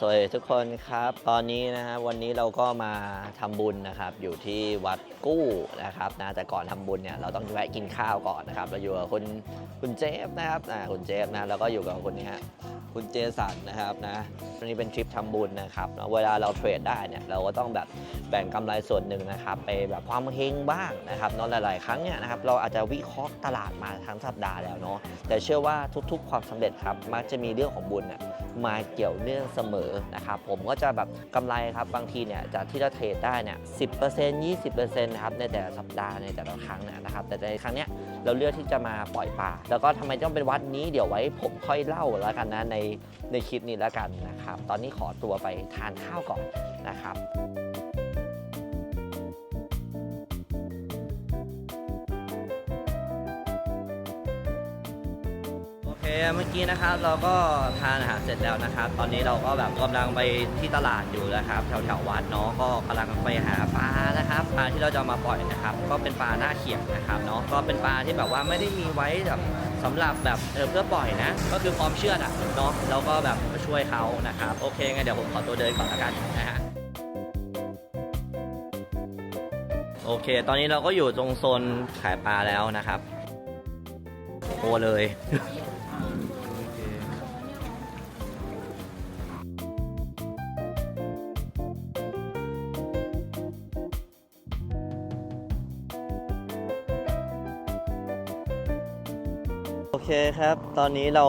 สวัสดีทุกคนครับ ตอนนี้นะฮะวันนี้เราก็มาทำบุญนะครับ อยู่ที่วัดกู้นะครับนะแต่ก่อนทำบุญเนี่ยเราต้องแวะกินข้าวก่อนนะครับ เราอยู่กับคุณคุณเจฟนะครับอ่าคุณเจฟนะแล้วก็อยู่กับคนนี้ฮะคุณเจสันนะครับนะวันนี้เป็นทริปทำบุญนะครับเวลาเราเทรดได้เนี่ยเราก็ต้องแบบแบ่งกำไรส่วนหนึ่งนะครับ ไปแบบความเฮงบ้างนะครับเนอะหลาย ๆ ครั้งเนี่ยนะครับเราอาจจะวิเคราะห์ตลาดมาทั้งสัปดาห์แล้วเนาะแต่เชื่อว่าทุก ๆ ความสำเร็จครับมักจะมีเรื่องของบุญน่ะมาเกี่ยวเนื่องเสมอนะครับผมก็จะแบบกำไรครับบางทีเนี่ยจากที่เราเทรดได้เนี่ยสิบเปอร์เซ็นะครับในแต่ละสัปดาห์ในแต่ละครั้งเนี่ยนะครับแต่ในครั้งเนี้ยเราเลือกที่จะมาปล่อยปลาแล้วก็ทำไมต้องเป็นวัดนี้เดี๋ยวไว้ผมค่อยเล่าแล้วกันนะในในคลิปนี้แล้วกันนะครับตอนนี้ขอตัวไปทานข้าวก่อนนะครับ คเมื่อกี้นะครับเราก็ทานอาหารเสร็จแล้วนะครับ ตอนนี้เราก็แบบกำลังไปที่ตลาดอยู่นะครับ แถวแถวๆวัดเนาะก็กำลังไปหาปลานะครับปลาที่เราจะมาปล่อยนะครับ ก็เป็นปลาหน้าเขียงนะครับเนาะก็เป็นปลาที่แบบว่าไม่ได้มีไว้แบบสำหรับแบบเออเพื่อปล่อยนะ ก็คือพร้อมเชื่อดอะเนาะเราก็แบบมาช่วยเขานะครับโอเคงั้นเดี๋ยวผมขอตัวเดินก่อนละกันนะฮะโอเค ตอนนี้เราก็อยู่ตรงโซนขายปลาแล้วนะครับ โอเลย โอเคครับ ตอนนี้เรา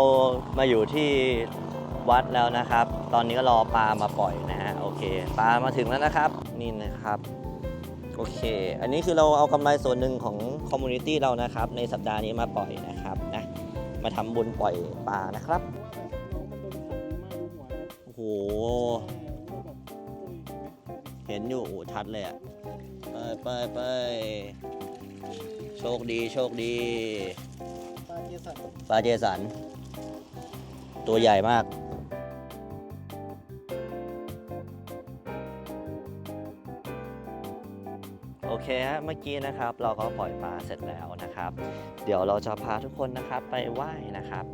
มาอยู่ที่วัดแล้วนะครับ ตอนนี้ก็รอปลามาปล่อยนะฮะ โอเค ปลามาถึงแล้วนะครับ นี่นะครับ โอเค อันนี้คือเราเอากำไรส่วนหนึ่งของคอมมูนิตี้เรานะครับ ในสัปดาห์นี้มาปล่อยนะครับนะมาทำบุญปล่อยปลานะครับโอ้โหเห็นอยู่โอ้โหชัดเลยอะไปไปไปโชคดีโชคดีปลาเจสัน ปลาเจสัน ตัวใหญ่มาก โอเคฮะเมื่อกี้นะครับเราก็ปล่อยปลาเสร็จแล้วนะครับ เดี๋ยวเราจะพาทุกคนนะครับไปไหว้นะครับ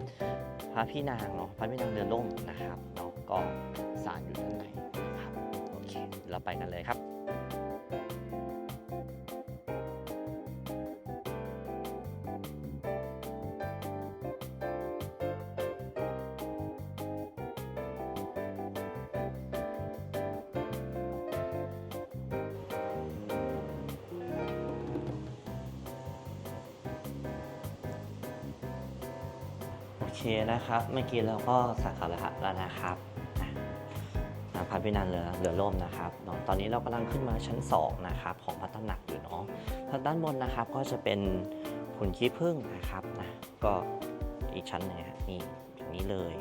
พระพี่นางเนาะพระพี่นางเรือล่มนะครับเนาะก็สารอยู่ด้านในนะครับโอเคเราไปกันเลยครับ เคนะครับ เมื่อกี้เราก็สักการะแล้วนะครับนะพระพินันเรือเรือล่มนะครับเนาะตอนนี้เรากำลังขึ้นมาชั้น 2 นะครับ ของพระตำหนักอยู่เนาะทางด้านบนนะครับก็จะเป็นหุ่นขี้ผึ้งนะครับนะก็อีกชั้นนึงฮะนี่อย่างนี้เลย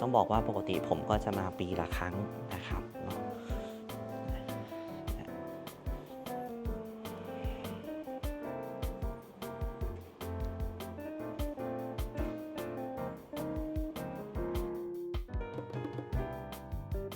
ต้องบอกว่าปกติผมก็จะมาปีละครั้งนะครับเนาะ